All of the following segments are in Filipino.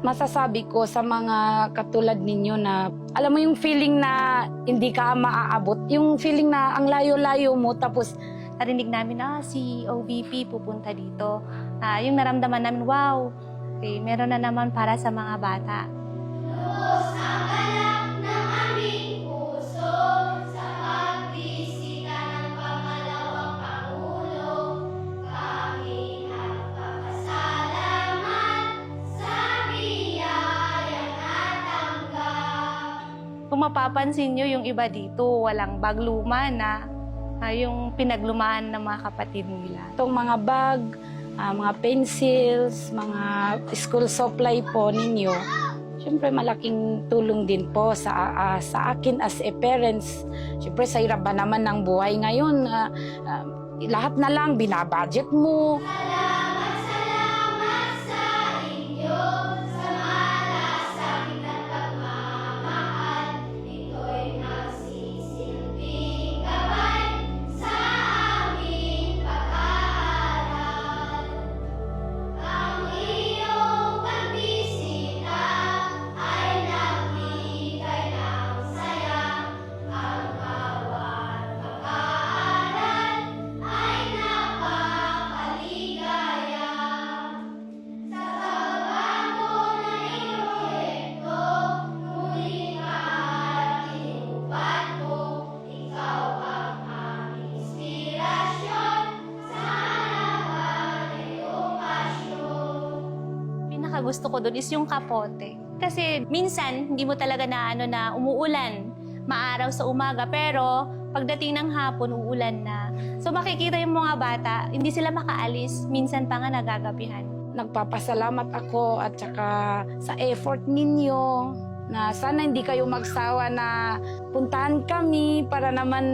masasabi ko sa mga katulad ninyo na alam mo yung feeling na hindi ka maaabot, yung feeling na ang layo-layo mo tapos narinig namin, ah, si OVP pupunta dito. Ah, yung naramdaman namin, wow, okay, meron na naman para sa mga bata. Kung mapapansin nyo, yung iba dito, walang bag luma na ah, yung pinaglumaan ng mga kapatid nila. itong mga bag, ah, mga pencils, mga school supply po ninyo, Siyempre malaking tulong din po sa ah, sa akin as a parents. Siyempre sa hirap ba naman ng buhay ngayon, ah, ah, lahat na lang binabudget mo. Pinaka gusto ko doon is yung kapote. Kasi minsan, hindi mo talaga na ano na umuulan, maaraw sa umaga, pero pagdating ng hapon, uulan na. So makikita yung mga bata, hindi sila makaalis, minsan pa nga nagagabihan. Nagpapasalamat ako at saka sa effort ninyo na sana hindi kayo magsawa na puntahan kami para naman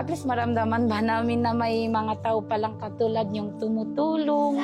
at least maramdaman ba namin na may mga tao palang katulad yung tumutulong.